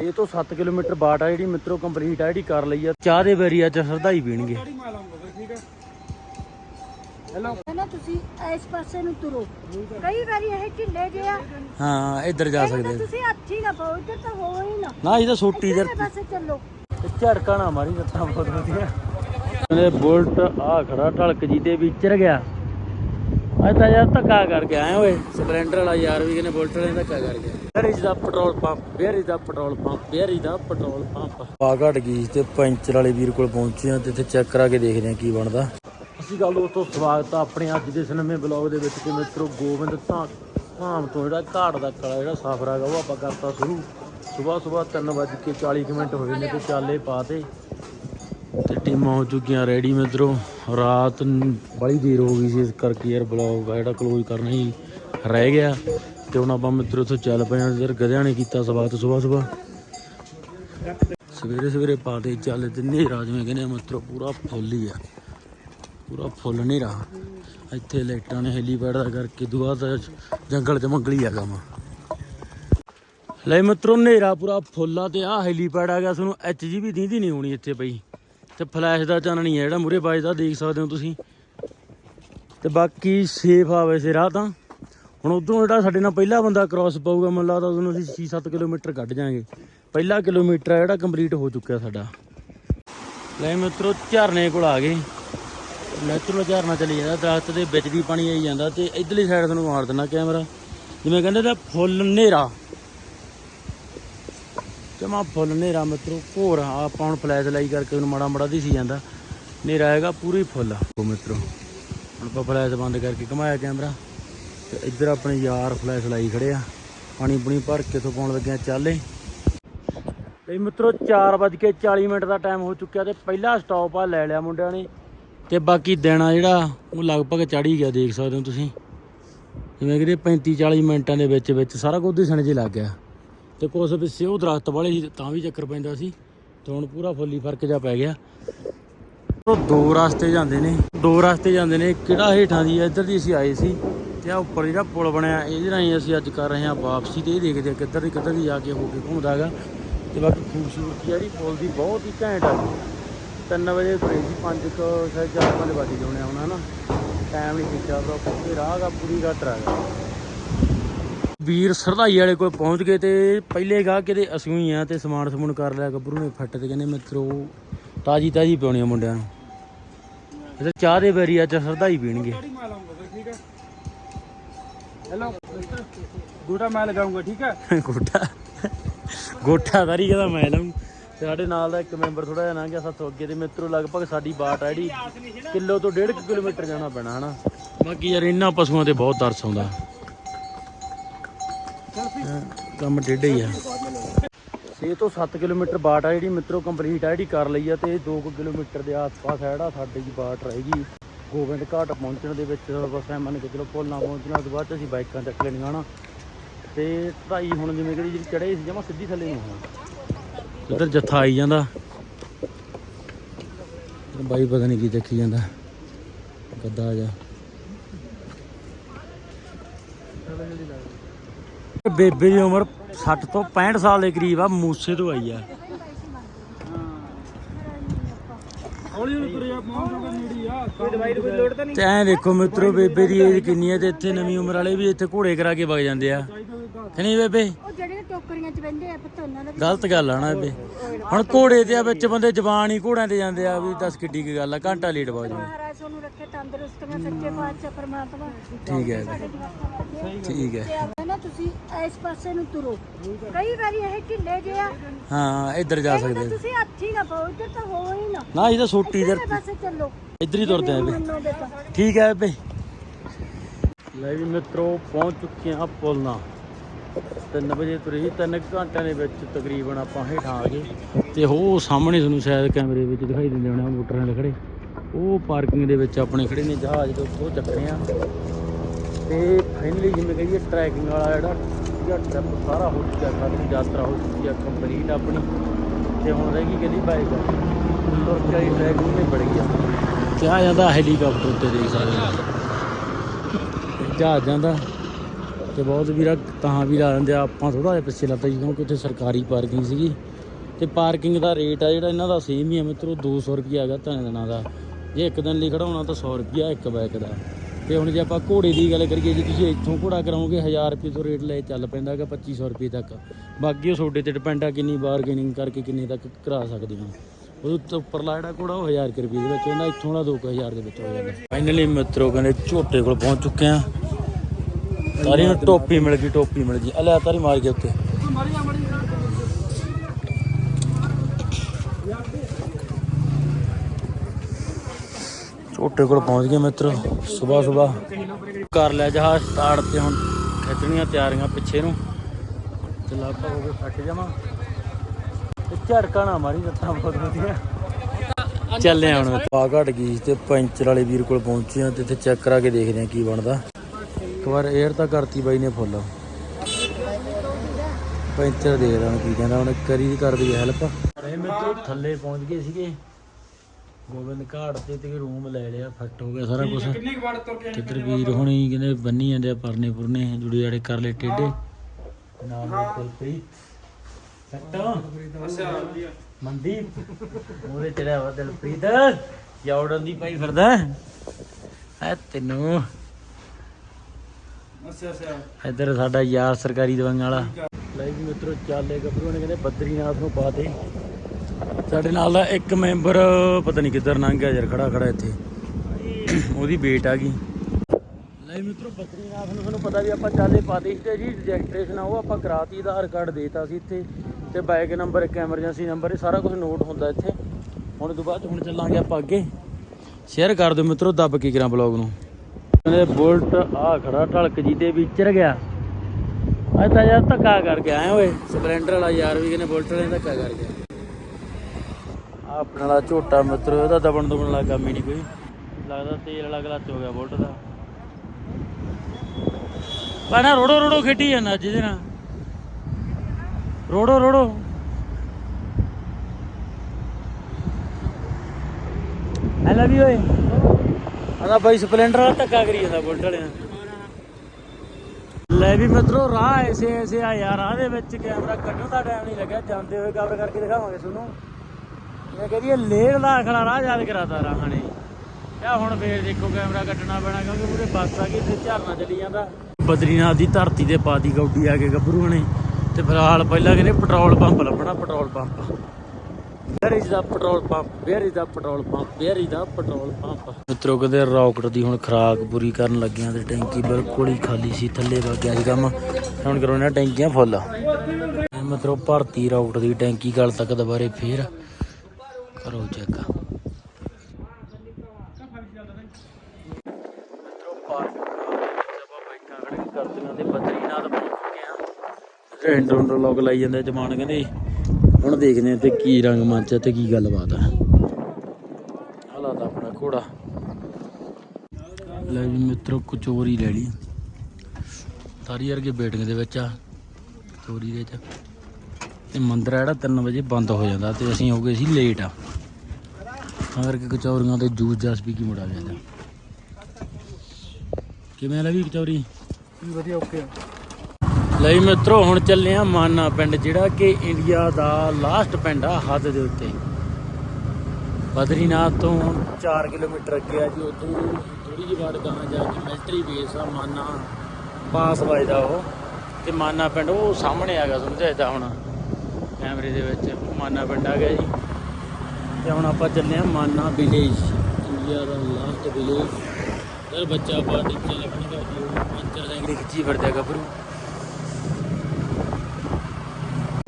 6 ਤੋਂ 7 ਕਿਲੋਮੀਟਰ ਬਾਟ ਆ ਜਿਹੜੀ ਮਿੱਤਰੋ ਕੰਪਲੀਟ ਆ ਜਿਹੜੀ ਕਰ ਲਈ ਆ। ਚਾਹ ਦੇ ਵੇਰੀਆ ਚ ਸਰਦਾਈ ਪੀਣਗੇ। ਹੈਲੋ ਨਾ ਤੁਸੀਂ ਇਸ ਪਾਸੇ ਨੂੰ ਤੁਰੋ। ਕਈ ਵਾਰੀ ਇਹ ਢਿੱਲੇ ਜੇ ਆ। ਹਾਂ ਇੱਧਰ ਜਾ ਇਹਨੂੰ ਤਾਂ ਸਕਦੇ ਤੁਸੀਂ ਹੱਥੀ ਨਾ ਪਾਓ ਇੱਧਰ ਤਾਂ ਹੋ ਹੀ ਨਾ। ਨਾ ਇਹ ਤਾਂ ਛੋਟੀ ਇੱਧਰਲੇ ਇਧਰ ਪਾਸੇ ਚੱਲੋ। ਝੜਕਾ ਨਾ ਮਾਰੀ ਬਹੁਤ ਵਧੀਆ। ਬੁਲਟ ਆ ਖੜਾ ਢਲਕ ਜੀ ਤੇ ਵਿਚਰ ਗਿਆ। ਅੱਜ ਤਾਂ ਯਾਰ ਧੱਕਾ ਕਰਕੇ ਆਏ ਓਏ। ਸਪਲੈਂਡਰ ਵਾਲਾ ਯਾਰ ਵੀ ਕਹਿੰਦੇ ਬੁਲਟ ਵਾਲੇ ਧੱਕਾ ਕਰ ਗਿਆ where is the petrol pump where is the petrol pump where is the petrol pump ਆ ਘਟ ਗਈ ਤੇ ਪੈਂਚਰ ਵਾਲੇ ਵੀਰ ਕੋਲ ਪਹੁੰਚੇ ਆ ਤੇ ਇੱਥੇ ਚੈੱਕ ਕਰਾ ਕੇ ਦੇਖਦੇ ਆ ਕੀ ਬਣਦਾ। ਅਸੀਂ ਗੱਲ ਦੋਸਤੋ ਸਵਾਗਤ ਆ ਆਪਣੇ ਅੱਜ ਦੇ ਨਵੇਂ ਬਲੌਗ ਦੇ ਵਿੱਚ ਕਿ ਮਿੱਤਰੋ ਗੋਬਿੰਦ ਧਾ ਧਾਮ ਤੋਂ ਜਿਹੜਾ ਘਾਟ ਦਾ ਕਲਾ ਜਿਹੜਾ ਸਫ਼ਰ ਹੈਗਾ ਉਹ ਆਪਾਂ ਕਰਤਾ ਸ਼ੁਰੂ। ਸਵੇਰ ਸਵੇਰ 3:40 ਕੁ ਮਿੰਟ ਹੋਏ ਨੇ ਤੇ ਚਾਲੇ ਪਾਤੇ ਤੇ ਟੀਮਾਂ ਹੋ ਚੁੱਕੀਆਂ ਰੈਡੀ ਮਿੱਤਰੋ। ਰਾਤ ਬੜੀ ਦੇਰ ਹੋ ਗਈ ਸੀ ਇਸ ਕਰਕੇ ਯਾਰ ਬਲੌਗ ਜਿਹੜਾ ਕਲੋਜ਼ ਕਰਨਾ ਹੀ ਰਹਿ ਗਿਆ। ਤੇ ਹੁਣ ਆਪਾਂ ਮਿੱਤਰੋ ਉੱਥੋਂ ਚੱਲ ਪਏ ਹਾਂ। ਯਾਰ ਗਧਿਆਂ ਨੇ ਕੀਤਾ ਸਵਾਗਤ ਸਵੇਰ ਸਵੇਰ ਸਵੇਰੇ ਸਵੇਰੇ ਪਾਤੇ ਚੱਲ ਤੇ ਹਨੇਰਾ ਜਿਵੇਂ ਕਹਿੰਦੇ ਆ ਮਿੱਤਰੋ, ਪੂਰਾ ਫੁੱਲ ਹੀ ਆ। ਪੂਰਾ ਫੁੱਲ ਹਨੇਰਾ। ਇੱਥੇ ਲਾਈਟਾਂ ਨੇ ਹੈਲੀਪੈਡ ਦਾ ਕਰਕੇ ਦੁਆ ਤਾਂ ਜੰਗਲ ਚ ਮੰਗਲੀ ਆ ਕੰਮ। ਲੈ ਮਿੱਤਰੋ, ਹਨੇਰਾ ਪੂਰਾ ਫੁੱਲ ਆ ਤੇ ਆ ਹੈਲੀਪੈਡ ਆ ਗਿਆ। ਤੁਹਾਨੂੰ ਐਚਜੀ ਵੀ ਦੀਂਦੀ ਨਹੀਂ ਹੋਣੀ ਇੱਥੇ ਪਈ। ਤੇ ਫਲੈਸ਼ ਦਾ ਚਾਨਣੀ ਹੈ ਜਿਹੜਾ ਮੂਰੇ ਵੱਜਦਾ ਦੇਖ ਸਕਦੇ ਹੋ ਤੁਸੀਂ। ਤੇ ਬਾਕੀ ਸੇਫ ਆ ਵੈਸੇ ਰਾਹ ਤਾਂ। ਹੁਣ ਉਧਰੋਂ ਜਿਹੜਾ ਸਾਡੇ ਨਾਲ ਪਹਿਲਾ ਬੰਦਾ ਕ੍ਰਾਸ ਪਾਊਗਾ, ਮੈਨੂੰ ਲੱਗਦਾ ਉਹਨੂੰ ਅਸੀਂ 6-7 ਕਿਲੋਮੀਟਰ ਕੱਢ ਜਾਾਂਗੇ। ਪਹਿਲਾ ਕਿਲੋਮੀਟਰ ਆ ਜਿਹੜਾ ਕੰਪਲੀਟ ਹੋ ਚੁੱਕਿਆ ਸਾਡਾ। ਲੈ ਮਿੱਤਰੋ, ਝਰਨੇ ਕੋਲ ਆ ਗਏ। ਨੈਚੁਰਲ ਝਰਨਾ ਚੱਲੀ ਜਾਂਦਾ, ਦਰਖਤ ਦੇ ਵਿੱਚ ਵੀ ਪਾਣੀ ਆਈ ਜਾਂਦਾ ਤੇ ਇਧਰਲੀ ਸਾਈਡ ਤੁਹਾਨੂੰ ਮਾਰ ਦਿੰਦਾ ਕੈਮਰਾ ਜਿਵੇਂ ਕਹਿੰਦੇ ਤਾਂ ਫੁੱਲ ਹਨੇਰਾ। ਜਮਾ ਫੁੱਲ ਹਨੇਰਾ ਮਿੱਤਰੋ ਘੋਰ ਆ ਆਪਾਂ ਹੁਣ ਫਲੈਸ਼ ਲਾਈ ਕਰਕੇ ਉਹਨੂੰ ਮਾੜਾ ਮਾੜਾ ਦਿਸੀ ਜਾਂਦਾ। ਹਨੇਰਾ ਹੈਗਾ ਪੂਰੀ ਫੁੱਲ। ਉਹ ਮਿੱਤਰੋ। ਹੁਣ ਆਪਾਂ ਫਲੈਸ਼ ਬੰਦ ਕਰਕੇ ਘਮਾਇਆ ਕੈਮਰਾ ਤੇ ਇੱਧਰ ਆਪਣੇ ਯਾਰ ਫਲੈਸ਼ ਲਾਈ ਖੜੇ ਆ। ਪਾਣੀ ਪੁਣੀ ਭਰ ਕੇ ਤੋਂ ਪਾਉਣ ਲੱਗਿਆ ਚਾਲੇ। ਤੇ ਮਿੱਤਰੋ 4:40 ਮਿੰਟ ਦਾ ਟਾਈਮ ਹੋ ਚੁੱਕਿਆ ਤੇ ਪਹਿਲਾ ਸਟਾਪ ਆ ਲੈ ਲਿਆ ਮੁੰਡਿਆਂ ਨੇ। ਤੇ ਬਾਕੀ ਆ ਜਿਹੜਾ ਉਹ ਲਗਭਗ ਚੜ ਹੀ ਗਿਆ ਦੇਖ ਸਕਦੇ ਹੋ ਤੁਸੀਂ। ਜਿਵੇਂ ਕਿ 35 40 ਮਿੰਟਾਂ ਦੇ ਵਿੱਚ ਵਿੱਚ ਸਾਰਾ ਕੁਝ ਦਿਸਣ ਜੇ ਲੱਗ ਗਿਆ। ਤੇ ਕੁਛ ਪਿੱਛੇ ਉਹ ਦਰਖਤ ਵਾਲੇ ਸੀ ਤਾਂ ਵੀ ਚੱਕਰ ਪੈਂਦਾ ਸੀ। ਤੇ ਹੁਣ ਪੂਰਾ ਫੁੱਲੀ ਫ਼ਰਕ ਜਾ ਪੈ ਗਿਆ। ਉਹ ਦੋ ਰਸਤੇ ਜਾਂਦੇ ਨੇ ਦੋ ਰਸਤੇ ਜਾਂਦੇ ਨੇ ਕਿਹੜਾ ਹੇਠਾਂ ਦੀ ਆ, ਇੱਧਰ ਦੀ ਅਸੀਂ ਆਏ ਸੀ ਤੇ ਆ ਉੱਪਰ ਜਿਹੜਾ ਪੁਲ ਬਣਿਆ ਇਹਦੇ ਰਾਹੀਂ ਅਸੀਂ ਅੱਜ ਕਰ ਰਹੇ ਹਾਂ ਵਾਪਸੀ ਤੇ ਇਹ ਦੇਖਦੇ ਆ ਕਿੱਧਰ ਦੀ ਕਿੱਧਰ ਦੀ ਜਾ ਕੇ ਹੋ ਕੇ ਘੁੰਮਦਾ ਹੈਗਾ। ਤੇ ਬਾਕੀ ਖੂਬਸੂਰਤੀ ਜਿਹੜੀ ਪੁਲ ਦੀ ਬਹੁਤ ਹੀ ਘੈਂਟ ਆ। ਤਿੰਨ ਵਜੇ ਤੁਰੇ ਸੀ ਪੰਜ ਕੁ ਸ਼ਾਇਦ ਚਾਰ ਪੰਜ ਵਜੇ ਜਾਉਣੇ ਆਉਣਾ ਨਾ ਟਾਈਮ ਨਹੀਂ ਕੀਤਾ ਤਾਂ ਰਾਹ ਦਾ ਪੂਰੀ ਘੱਟ ਹੈਗਾ ਵੀਰ ਸਰਦਾਈ ਵਾਲੇ ਕੋਲ ਪਹੁੰਚ ਗਏ ਤੇ ਪਹਿਲੇ ਗਾ ਕਿਤੇ ਅਸੀਂ ਹੀ ਆ ਤੇ ਸਮਾਨ ਸਮੂਨ ਕਰ ਲਿਆ ਗੱਭਰੂ ਨੇ ਫੱਟ ਤੇ ਕਹਿੰਦੇ ਮਿੱਤਰੋ ਤਾਜੀ ਤਾਜੀ ਪਿਉਣੀ ਆ ਮੁੰਡਿਆਂ ਨੂੰ। ਅੱਛਾ ਚਾਹ ਦੇ ਬੈਰੀ ਅੱਜ ਸਰਦਾਈ ਪੀਣਗੇ। ਹੈਲੋ ਮੈਂ ਲਗਾਉਂਗਾ ਠੀਕ ਹੈ? ਗੋਟਾ ਗੋਟਾ ਸਾਰੀ ਕਹਿੰਦਾ ਤੇ ਸਾਡੇ ਨਾਲ ਦਾ ਇੱਕ ਮੈਂਬਰ ਥੋੜਾ ਜਿਹਾ ਨਾ ਗਿਆ ਸਾਥੋਂ ਅੱਗੇ ਤੇ ਮਿੱਤਰੋ ਲਗਭਗ ਸਾਡੀ ਬਾਟ ਆ ਜਿਹੜੀ ਕਿਲੋ ਤੋਂ 1.5 ਕਿਲੋਮੀਟਰ ਜਾਣਾ ਪੈਣਾ ਹਨਾ? ਬਾਕੀ ਯਾਰ ਇਹਨਾਂ ਪਸ਼ੂਆਂ ਤੇ ਬਹੁਤ ਦਰਸ ਆਉਂਦਾ। ਕੰਮ ਡੇਢ ਹੀ ਆ। 6 ਤੋਂ 7 ਕਿਲੋਮੀਟਰ ਬਾਟ ਆ ਜਿਹੜੀ, ਮਿੱਤਰੋ ਕੰਪਲੀਟ ਆ ਜਿਹੜੀ, ਕਰ ਲਈ ਆ ਤੇ 2 ਕਿਲੋਮੀਟਰ ਦੇ ਆਸ-ਪਾਸ ਆ ਜਿਹੜਾ, ਸਾਡੀ ਦੀ ਬਾਟ ਰਹੇਗੀ ਗੋਬਿੰਦ ਘਾਟ ਪਹੁੰਚਣ ਦੇ ਵਿੱਚ ਬਸ ਐ ਮੰਨ ਕੇ ਚਲੋ, ਪੁੱਲ ਨਾ ਪਹੁੰਚਣਾ ਉਸ ਬਾਅਦ ਅਸੀਂ ਬਾਈਕਾਂ ਚੱਕ ਲੈਣੀਆਂ ਨਾ ਤੇ ਢਾਈ ਹੁਣ ਜਿਵੇਂ ਕਿ ਜਿਹੜੀ ਚੜੇ ਸੀ, ਜਮਾ ਸਿੱਧੀ ਥੱਲੇ ਨੂੰ ਹੋਣਾ ਇੱਧਰ ਜੱਥਾ ਆਈ ਜਾਂਦਾ। ਬਾਈ ਪਤਾ ਨਹੀਂ ਕੀ ਚੱਕੀ ਜਾਂਦਾ। ਗੱਦਾ ਜਾ ਬੇਬੇ ਦੀ ਉਮਰ 60 ਤੋਂ 65 ਸਾਲ ਦੇ ਕਰੀਬ ਆ ਮੂਸੇ ਤੋਂ ਆਈ ਆ। ਹੌਲੀ ਦੇਖੋ ਮਿੱਤਰੋ ਬੇਬੇ ਦੀ ਏਜ ਕਿੰਨੀ ਆ ਤੇ ਇੱਥੇ ਨਵੀਂ ਉਮਰ ਵਾਲੇ ਵੀ ਇੱਥੇ ਘੋੜੇ ਕਰਾ ਕੇ ਵਗ ਜਾਂਦੇ ਆ। ਨਹੀਂ ਬੇਬੇ? ਉਹ 'ਚ ਬੰਦੇ ਆ ਪਤਾ ਉਹਨਾਂ ਗਲਤ ਗੱਲ ਆ ਨਾ ਬੇਬੇ। ਹੁਣ ਘੋੜੇ ਤੇ ਆ ਵਿੱਚ ਬੰਦੇ ਜਵਾਨ ਹੀ ਘੋੜਿਆਂ ਤੇ ਜਾਂਦੇ ਆ ਵੀ ਦੱਸ ਕਿੱਡੀ ਕੀ ਗੱਲ ਆ ਘੰਟਾ ਲੇਟ ਵਗ ਤੰਦਰੁਸਤੀਆਂ ਸੱਚੇ ਪਾਤਸ਼ਾਹ ਪਰਮਾਤਮਾ ਠੀਕ ਹੈ। ਠੀਕ ਹੈ। ਤੇ ਆਪਾਂ ਨਾ ਤੁਸੀਂ ਇਸ ਪਾਸੇ ਨੂੰ ਤੁਰੋ। ਕਈ ਵਾਰੀ ਇਹ ਢਿੱਲੇ ਜੇ ਆ। ਹਾਂ ਇੱਧਰ ਜਾ ਇਹਨੂੰ ਤਾਂ ਸਕਦੇ ਤੁਸੀਂ ਹੱਥੀ ਨਾ ਪਾਓ ਇੱਧਰ ਤਾਂ ਹੋ ਹੀ ਨਾ। ਨਾ ਇਹ ਤਾਂ ਛੋਟੀ ਇਧਰ ਇੱਧਰਲੇ ਪਾਸੇ ਚੱਲੋ। ਇੱਧਰ ਹੀ ਤੁਰਦੇ ਆ ਬੇ ਮੰਨੋ ਦੇ ਤਾਂ ਠੀਕ ਹੈ ਬੇ ਲੈ ਵੀ ਮਿੱਤਰੋ ਪਹੁੰਚ ਚੁੱਕੇ ਆ ਪੁਲਨਾ 3 ਵਜੇ ਤੁਰੇ ਸੀ 3 ਘੰਟਿਆਂ ਦੇ ਵਿੱਚ ਤਕਰੀਬਨ ਆਪਾਂ ਹੇਠਾਂ ਆ ਗਏ। ਤੇ ਉਹ ਸਾਹਮਣੇ ਤੁਹਾਨੂੰ ਸ਼ਾਇਦ ਕੈਮਰੇ ਵਿੱਚ ਦਿਖਾਈ ਦਿੰਦੇ ਹੋਣੇ ਆ ਮੋਟਰਾਂ ਵਾਲੇ ਖੜੇ। ਉਹ ਪਾਰਕਿੰਗ ਦੇ ਵਿੱਚ ਆਪਣੇ ਖੜੇ ਨੇ ਜਹਾਜ਼ ਤੋਂ ਉਹ ਚੱਕਰੇ ਆ ਤੇ ਫਾਈਨਲੀ ਜਿਵੇਂ ਕਹੀਏ ਟਰੈਕਿੰਗ ਵਾਲਾ ਜਿਹੜਾ ਸੀਗਾ ਟ੍ਰਿਪ ਸਾਰਾ ਹੋ ਚੁੱਕਿਆ ਸਾਡੀ ਯਾਤਰਾ ਹੋ ਚੁੱਕੀ ਆ ਕੰਪਲੀਟ ਆਪਣੀ। ਤੇ ਹੁਣ ਰਹਿ ਗਈ ਕਿਹਦੀ ਬਾਈਕ ਤੁਰ ਕੇ ਟਰੈਕਿੰਗ ਨੇ ਬੜ ਗਿਆ ਕਿਹਾ ਜਾਂਦਾ ਹੈਲੀਕਾਪਟਰ ਉੱਤੇ ਦੇਖ ਸਕਦੇ ਹੋ। ਜਹਾਜ਼ ਜਾਂਦਾ। ਤੇ ਬਹੁਤ ਵੀਰਾ ਤਾਂ ਵੀ ਲਾ ਦਿੰਦੇ ਆ। ਆਪਾਂ ਥੋੜਾ ਜਿਹਾ ਪਿੱਛੇ ਲੱਤਾ ਜੀ, ਕਿਉਂਕਿ ਉੱਥੇ ਸਰਕਾਰੀ ਪਾਰਕਿੰਗ ਸੀਗੀ। ਤੇ ਪਾਰਕਿੰਗ ਦਾ ਰੇਟ ਆ ਜਿਹੜਾ ਇਹਨਾਂ ਦਾ ਸੇਮ ਹੀ ਆ ਮਿੱਤਰੋ 200 ਰੁਪਿਆ ਹੈਗਾ, ਤਿੰਨ ਦਿਨਾਂ ਦਾ। ਜੇ ਇੱਕ ਦਿਨ ਲਈ ਖੜਾਉਣਾ ਤਾਂ 100 ਰੁਪਿਆ ਇੱਕ ਬਾਈਕ ਦਾ। ਤੇ ਹੁਣ ਜੇ ਆਪਾਂ ਘੋੜੇ ਦੀ ਗੱਲ ਕਰੀਏ ਜੇ ਤੁਸੀਂ ਇੱਥੋਂ ਘੋੜਾ ਕਰਾਓਗੇ 1000 ਰੁਪਏ ਤੋਂ ਰੇਟ ਲੈ ਚੱਲ ਪੈਂਦਾ ਹੈਗਾ 2500 ਰੁਪਏ ਤੱਕ। ਬਾਕੀ ਉਹ ਤੁਹਾਡੇ ਤੇ ਡਿਪੈਂਡ ਆ ਕਿੰਨੀ ਬਾਰਗੇਨਿੰਗ ਕਰਕੇ ਕਿੰਨੇ ਤੱਕ ਕਰਾ ਸਕਦੇ ਹੋ। ਉਹ ਤੋਂ ਉੱਪਰਲਾ ਜਿਹੜਾ ਘੋੜਾ ਉਹ 1000 ਕੁ ਰੁਪਏ ਦੇ ਵਿੱਚ ਹੁੰਦਾ ਇੱਥੋਂ ਦਾ 2000 ਦੇ ਵਿੱਚ ਹੋ ਜਾਂਦਾ। ਫਾਈਨਲੀ ਮਿੱਤਰੋ ਕਹਿੰਦੇ ਝੋਟੇ ਕੋਲ ਪਹੁੰਚ ਚੁੱਕੇ ਆ ਤਾਰੀ ਨੂੰ ਟੋਪੀ ਮਿਲ ਗਈ ਟੋਪੀ ਮਿਲ ਗਈ। ਅਲੇ ਤਾਰੀ ਮਾਰ ਗਿਆ ਉੱਤੇ। ਝੋਟੇ ਕੋਲ ਪਹੁੰਚ ਗਏ ਮਿੱਤਰੋ। ਸਵੇਰ ਸਵੇਰ ਕਰ ਲਿਆ ਜਹਾਜ਼ ਸਟਾਰਟ ਤੇ ਹੁਣ ਖਿੱਚਣੀਆਂ ਤਿਆਰੀਆਂ ਪਿੱਛੇ ਨੂੰ। ਤੇ ਲਾਪਾ ਹੋ ਕੇ ਫੱਟ ਜਾਵਾਂ। ਤੇ ਝੜਕਾ ਨਾ ਮਾਰੀ ਲੱਤਾਂ ਬਹੁਤ ਵਧੀਆ। ਚੱਲੇ ਹੁਣ ਪਾ ਘਟ ਗਈ ਤੇ ਪੈਂਚਰ ਵਾਲੇ ਵੀਰ ਕੋਲ ਪਹੁੰਚੇ ਆ ਤੇ ਇੱਥੇ ਚੈੱਕ ਕਰਾ ਕੇ ਦੇਖਦੇ ਆ ਕੀ ਬਣਦਾ। ਇੱਕ ਵਾਰ 에ਅਰ ਤਾਂ ਕਰਤੀ ਬਾਈ ਨੇ ਫੁੱਲ। ਪੈਂਚਰ ਦੇਖਦਾ ਕੀ ਕਹਿੰਦਾ, ਹੁਣ ਕਰੀ ਕਰਦੀ ਹੈਲਪ ਥੱਲੇ ਪਹੁੰਚ ਗਏ ਸੀਗੇ। ਗੋਬਿੰਦ ਘਾਟ ਤੇ ਤੇ ਰੂਮ ਲੈ ਲਿਆ ਫਿੱਟ ਹੋ ਗਿਆ ਸਾਰਾ ਕੁਝ ਕਿੰਨੀ ਕੁ ਵਾਰ ਤੁਰ ਕੇ ਕਿੱਧਰ ਵੀਰ ਹੁਣੀ ਕਹਿੰਦੇ ਬੰਨੀ ਜਾਂਦੇ ਆ ਪਰਨੇ ਪੁਰਨੇ ਜੁੜੇ ਜਾੜੇ ਕਰ ਲੈ ਟੇਡੇ। ਨਾਲ ਦੇ ਕੁਲਪ੍ਰੀਤ ਸੱਟੋ ਅੱਛਾ ਮਨਦੀਪ। ਉਹਦੇ ਚੜਿਆ ਵਾ ਦਿਲਪ੍ਰੀਤ। ਜੌੜਨ ਦੀ ਪਾਈ ਫਿਰਦਾ। ਐ ਤੈਨੂੰ। ਅੱਛਾ ਅੱਛਾ ਇੱਧਰ ਸਾਡਾ ਯਾਰ ਸਰਕਾਰੀ ਦਵਾਈਆਂ ਵਾਲਾ। ਲੈ ਵੀ ਮਿੱਤਰੋ ਚਾਲੇ ਗੱਭਰੂ ਨੇ ਕਹਿੰਦੇ ਬਦਰੀਨਾਥ ਨੂੰ ਪਾ ਦੇ। ਸਾਡੇ ਨਾਲ ਦਾ ਇੱਕ ਮੈਂਬਰ, ਪਤਾ ਨਹੀਂ ਕਿੱਧਰ ਲੰਘ ਗਿਆ ਯਾਰ, ਖੜਾ ਖੜਾ ਇੱਥੇ। ਉਹਦੀ ਵੇਟ ਆ ਗਈ। ਲੈ ਮਿੱਤਰੋ ਬਦਰੀਨਾਥ ਨੂੰ ਤੁਹਾਨੂੰ ਪਤਾ ਵੀ ਆਪਾਂ ਚਾਲੇ ਪਾ ਦੇ ਤੇ ਜੀ ਰਜਿਸਟ੍ਰੇਸ਼ਨ ਆ, ਉਹ ਆਪਾਂ ਕਰਾਤੀ, ਆਧਾਰ ਕਾਰਡ ਦੇਤਾ ਸੀ ਇੱਥੇ। ਤੇ ਬਾਈਕ ਨੰਬਰ ਇੱਕ ਐਮਰਜੈਂਸੀ ਨੰਬਰ ਇਹ ਸਾਰਾ ਕੁਝ ਨੋਟ ਹੁੰਦਾ ਇੱਥੇ। ਹੁਣ ਤੋਂ ਬਾਅਦ ਹੁਣ ਚੱਲਾਂਗੇ ਆਪਾਂ ਅੱਗੇ। ਸ਼ੇਅਰ ਕਰ ਦਿਓ ਮਿੱਤਰੋ, ਦੱਬ ਕੇ ਕਰਾਂ ਬਲੌਗ ਨੂੰ। ਕਹਿੰਦੇ ਬੁਲਟ ਆ ਖੜਾ, ਢਲਕ ਜੀ ਦੇ ਵਿਚਰ ਗਿਆ। ਅੱਜ ਤਾਂ ਯਾਰ ਧੱਕਾ ਕਰਕੇ ਆਏ ਓਏ। ਸਪਲੈਂਡਰ ਵਾਲਾ ਯਾਰ ਵੀ ਕਹਿੰਦੇ ਬੁਲਟ ਵਾਲੇ ਧੱਕਾ ਕਰਕੇ ਆਪਣਾ ਵਾਲਾ ਝੋਟਾ ਮਿੱਤਰੋ, ਇਹਦਾ ਦਬਣ ਦੁਬਣ ਵਾਲਾ ਕੰਮ ਹੀ ਨਹੀਂ ਕੋਈ। ਲੱਗਦਾ ਤੇਲ ਵਾਲਾ ਕਲੱਚ ਹੋ ਗਿਆ ਬੁਲਟ ਦਾ। ਪਾਣਾ ਰੋੜੋ ਰੋੜੋ ਖੇਡੀ ਜਾਂਦਾ ਜਿਹਦੇ ਨਾਲ। ਰੋੜੋ ਰੋੜੋ। I love ਓਏ। ਆਦਾ ਬਾਈ ਸਪਲੈਂਡਰ ਵਾਲਾ ਧੱਕਾ ਕਰੀ ਜਾਂਦਾ ਬੁਲਟ ਵਾਲਿਆਂ ਲੈ ਵੀ ਮਿੱਤਰੋ, ਰਾਹ ਐਸੇ ਐਸੇ ਆ ਯਾਰ, ਆਹ ਦੇ ਵਿੱਚ ਕੈਮਰਾ ਕੱਢਣ ਦਾ ਟਾਈਮ ਨਹੀਂ ਲੱਗਿਆ। ਜਾਂਦੇ ਹੋਏ ਕਵਰ ਕਰਕੇ ਦਿਖਾਵਾਂਗੇ ਤੁਹਾਨੂੰ। ਮੈਂ ਕਹਿੰਦੀ ਲੇਹ ਦਾ ਖੜਾ ਰਾਹ ਯਾਦ ਕਰਾਤਾ ਰਾਹਾਂ ਨੇ। ਯਾ ਹੁਣ ਫੇਰ ਦੇਖੋ ਕੈਮਰਾ ਕੱਟਣਾ ਪੈਣਾ, ਕਿਉਂਕਿ ਪੂਰੇ ਬੱਸ ਆ ਗਈ, ਇੱਥੇ ਝਰਨਾ ਚੱਲੀ ਜਾਂਦਾ। ਬਦਰੀਨਾਥ ਦੀ ਧਰਤੀ ਤੇ ਪਾਦੀ ਗੌਡੀ ਆ ਕੇ ਗੱਭਰੂ ਨੇ। ਤੇ ਫਿਲਹਾਲ ਪਹਿਲਾਂ ਕਹਿੰਦੇ ਪੈਟਰੋਲ ਪੰਪ ਲੱਭਣਾ, petrol pump. Where is the petrol pump? Where is the petrol pump? Where is the petrol pump? ਮਿੱਤਰੋ, ਕਹਿੰਦੇ ਰੌਕਟ ਦੀ ਹੁਣ ਖਰਾਕ ਪੂਰੀ ਕਰਨ ਲੱਗਿਆਂ ਤੇ ਟੈਂਕੀ ਬਿਲਕੁਲ ਹੀ ਖਾਲੀ ਸੀ, ਥੱਲੇ ਵਗ ਗਿਆ ਸੀ ਕੰਮ। ਹੁਣ ਕਰੋ ਟੈਂਕੀਆਂ ਫੁੱਲ। ਇਹ ਮਿੱਤਰੋ, ਭਰਤੀ ਰੌਕਟ ਦੀ ਟੈਂਕੀ ਗਲ ਤੱਕ ਦੁਬਾਰੇ ਫੇਰ ਕਰੋ ਚੈੱਕ। ਮਿੱਤਰੋ ਪਾਰਕ ਬਦਰੀਨਾਥ ਪਹੁੰਚ ਚੁੱਕੇ ਆ ਲੋਕ ਲਾਈ ਜਾਂਦੇ ਜਮਾਨ ਕਹਿੰਦੇ ਹੁਣ ਦੇਖਦੇ ਆ ਤੇ ਕੀ ਰੰਗ ਮੰਚ ਤੇ ਕੀ ਗੱਲਬਾਤ ਹਾਲਾ ਤਾਂ ਆਪਣਾ ਘੋੜਾ। ਲੈ ਵੀ ਮਿੱਤਰੋ ਕਚੋਰੀ ਲੈ ਲਈ। ਸਾਰੀ ਵਰਗੇ ਬੇਟਿੰਗ ਦੇ ਵਿੱਚ ਆ ਕਚੋਰੀ ਦੇ ਚ ਤੇ ਮੰਦਿਰ ਆ ਜਿਹੜਾ 3 ਵਜੇ ਬੰਦ ਹੋ ਜਾਂਦਾ ਤੇ ਅਸੀਂ ਹੋ ਗਏ ਸੀ ਲੇਟ ਆ। ਤਾਂ ਕਰਕੇ ਕਚੌਰੀਆਂ ਤੇ ਜੂਸ ਜਾਸ ਵੀ ਕੀ ਮੁੜਾ ਤਾਂ ਕਿਵੇਂ ਲੱਗੀ ਕਚੌਰੀ? ਵਧੀਆ ਓਕੇ ਲਈ ਮਿੱਤਰੋ ਹੁਣ ਚੱਲੇ ਆ ਮਾਨਾ ਪਿੰਡ ਜਿਹੜਾ ਕਿ ਇੰਡੀਆ ਦਾ ਲਾਸਟ ਪਿੰਡ ਆ ਹੱਦ ਦੇ ਉੱਤੇ। ਬਦਰੀਨਾਥ ਤੋਂ 4 ਕਿਲੋਮੀਟਰ ਅੱਗੇ ਆ ਜੀ ਉਦੋਂ ਥੋੜੀ ਜਿਹੀ ਵਾਰ ਗਾਂ ਜਾ ਕੇ ਮਿਲਟਰੀ ਬੇਸ ਆ ਮਾਨਾ ਪਾਸ ਵੱਜਦਾ ਉਹ। ਤੇ ਮਾਨਾ ਪਿੰਡ ਉਹ ਸਾਹਮਣੇ ਆ ਗਿਆ ਦੇਖਦਾ ਹੁਣ? ਕੈਮਰੇ ਦੇ ਵਿੱਚ ਮਾਨਾ ਪਿੰਡ ਆ ਗਿਆ ਜੀ। ਤੇ ਹੁਣ ਆਪਾਂ ਚੱਲੇ ਆ ਮਾਨਾ ਵਿਲੇਜ ਇੰਡੀਆ ਦਾ ਲਾਸਟ ਵਿਲੇਜ ਯਾਰ ਬੱਚਾ ਪਾਰਟੀ ਚ ਲੱਗਣ ਕਰਦੀ ਉਹ ਪੰਚਰ ਸਾਈਕਲ ਖਿੱਚੀ ਫਿਰਦਾ ਗੱਭਰੂ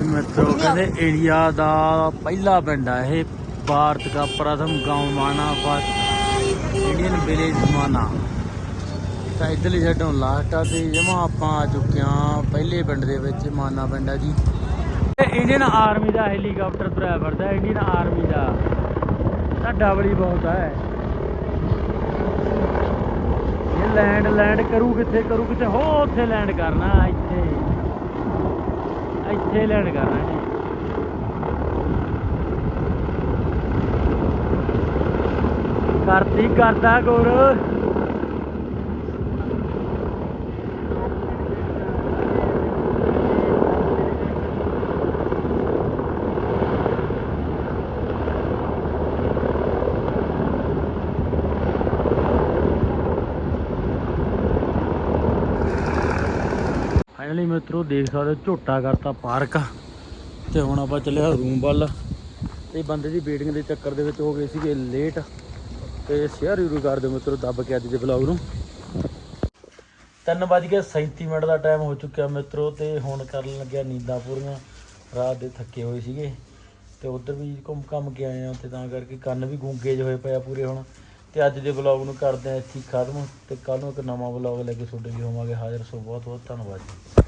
ਮਿੱਤਰੋ ਕਹਿੰਦੇ ਇੰਡੀਆ ਦਾ ਪਹਿਲਾ ਪਿੰਡ ਆ ਇਹ ਭਾਰਤ ਦਾ ਪ੍ਰਥਮ ਗਾਉਂ ਮਾਨਾ ਫਸਟ ਇੰਡੀਅਨ ਵਿਲੇਜ ਮਾਨਾ। ਤਾਂ ਇਧਰਲੀ ਸਾਈਡੋਂ ਲਾਸਟ ਆ ਤੇ ਜਮਾ ਆਪਾਂ ਆ ਚੁੱਕੇ ਆ ਪਹਿਲੇ ਪਿੰਡ ਦੇ ਵਿੱਚ ਮਾਨਾ ਪਿੰਡ ਆ ਜੀ। ਇੰਡੀਅਨ ਆਰਮੀ ਦਾ ਹੈਲੀਕਾਪਟਰ ਡਰਾਈਵਰ ਦਾ ਇੰਡੀਅਨ ਆਰਮੀ ਦਾ। ਤਾਂ ਡਬਲ ਬਹੁਤ ਹੈ ਇਹ ਲੈਂਡ ਲੈਂਡ ਕਰੂ ਕਿੱਥੇ ਕਰੂ ਕਿੱਥੇ? ਹੋ, ਉੱਥੇ ਲੈਂਡ ਕਰਨਾ, ਇੱਥੇ। ਇੱਥੇ ਲੈਂਡ ਕਰਨਾ ਜੀ। ਕਰਤੀ ਕਰਦਾ ਗੁਰ। ਫਾਈਨਲੀ ਮਿੱਤਰੋ ਦੇਖ ਸਕਦੇ ਝੋਟਾ ਕਰਤਾ ਪਾਰਕ। ਤੇ ਹੁਣ ਆਪਾਂ ਚੱਲਿਆ ਰੂਮ ਵੱਲ। ਇਹ ਬੰਦੇ ਦੀ ਵੇਟਿੰਗ ਦੇ ਚੱਕਰ ਦੇ ਵਿੱਚ ਹੋ ਗਏ ਸੀਗੇ ਲੇਟ ਤੇ ਸ਼ੇਅਰ ਯੂਰੂ ਕਰ ਦਿਓ ਮਿੱਤਰੋ ਦੱਬ ਕੇ ਅੱਜ ਦੇ ਵਲੌਗ ਨੂੰ। 3:37 ਮਿੰਟ ਦਾ ਟਾਈਮ ਹੋ ਚੁੱਕਿਆ ਮਿੱਤਰੋ ਤੇ ਹੁਣ ਕਰਨ ਲੱਗਿਆ ਨੀਂਦਾਂ ਪੂਰੀਆਂ। ਰਾਤ ਦੇ ਥੱਕੇ ਹੋਏ ਸੀਗੇ। ਤੇ ਉਧਰ ਵੀ ਘੁੰਮ ਘੰਮ ਕੇ ਆਏ ਆ ਤੇ ਤਾਂ ਕਰਕੇ ਕੰਨ ਵੀ ਗੂੰਗੇ ਜਿਹੇ ਹੋਏ ਪਏ ਆ ਪੂਰੇ ਹੁਣ। ਤੇ ਅੱਜ ਦੇ ਵਲੌਗ ਨੂੰ ਕਰਦੇ ਆ ਇੱਥੇ ਖਤਮ ਤੇ ਕੱਲ ਨੂੰ ਇੱਕ ਨਵਾਂ ਵਲੌਗ ਲੈ ਕੇ ਤੁਹਾਡੇ ਲਈ ਹੋਵਾਂਗੇ ਹਾਜ਼ਰ। ਸੋ ਬਹੁਤ ਬਹੁਤ ਧੰਨਵਾਦ ਜੀ।